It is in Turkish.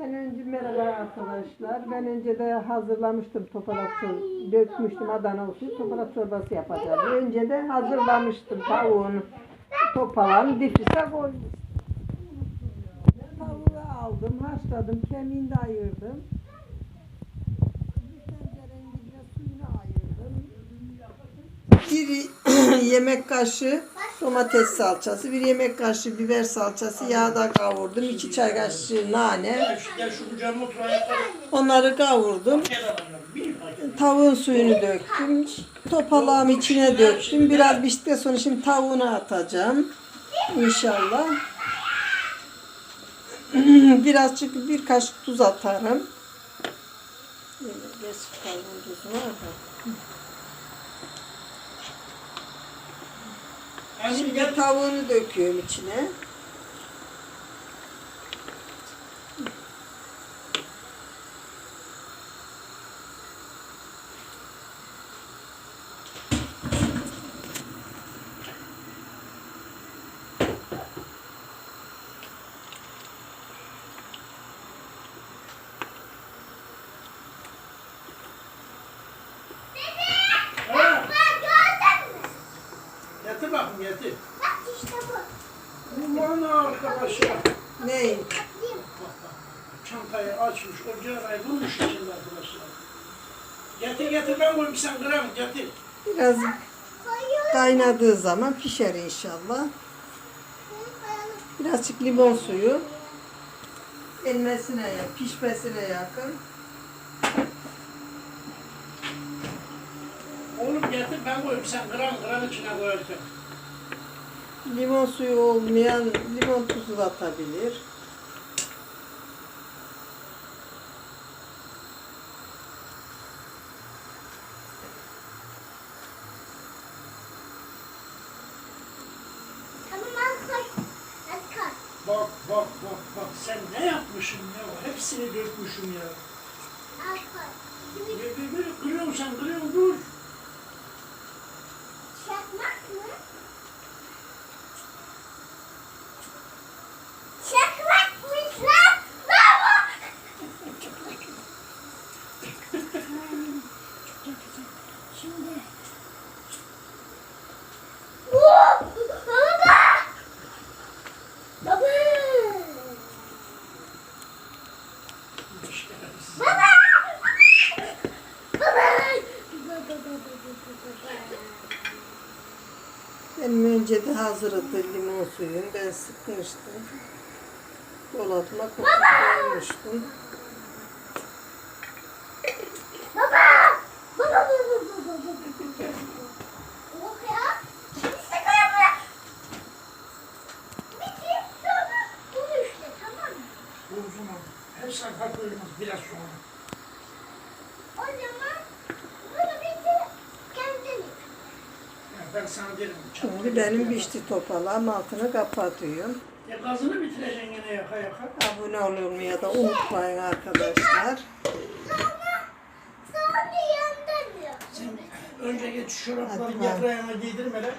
Ben önce merhaba arkadaşlar. Ben önce de hazırlamıştım topalak çorbası. Dökmüştüm Adana usulü topalak çorbası yapacağım. Önce de hazırlamıştım tavuğunu. Topalağını difrise koydum. Tavuğu aldım, haşladım, kemiğini de ayırdım. Bir yemek kaşığı domates salçası, bir yemek kaşığı biber salçası yağda kavurdum. iki çay kaşığı nane. Onları kavurdum. Tavuğun suyunu döktüm. Topalağımı içine döktüm. Biraz piştikten sonra şimdi tavuğunu atacağım. İnşallah. Birazcık bir kaşık tuz atarım. Atalım. Şimdi tavuğunu döküyorum içine. Getir bakayım getir. Aman arkadaşlar. Ne? Çantayı açmış, ocağı ayrılmış içinde arkadaşlar. Getir getir ben koyayım sen gram getir. Biraz kaynadığı zaman pişer inşallah. Birazcık limon suyu. Elmesine, ya- pişmesine yakın. Oğlum getir ben koyayım sen gram gram içine koyarsın. Limon suyu olmayan limon tuzu da atabilir. Bak bak bak bak sen ne yapmışsın ya? Hepsini dökmüşüm ya. Ne ne ne kırıyorsun sen kırıyorsun dur. Şimdi. Baba! İşte. Baba! Baba! Benim önce de hazırdı limon suyum. Ben sıkmıştım. Dolapıma koyup koymuştum. Baba! Baba! Baba! Baba! Yok ya. Şimdi sigara bırak. Bitir sonra bunu işte tamam mı? O zaman her sayfa koyulmaz biraz sonra. O zaman bunu bitir kendin yap. Ya ben sana derim. Şimdi benim pişti topalağım altını kapatıyorum. Ya gazını bitireceksin yine yaka yaka. Abone olmayı da unutmayın arkadaşlar. Sen önce geç şu çorapları Hadi getir ayağına giydirmeden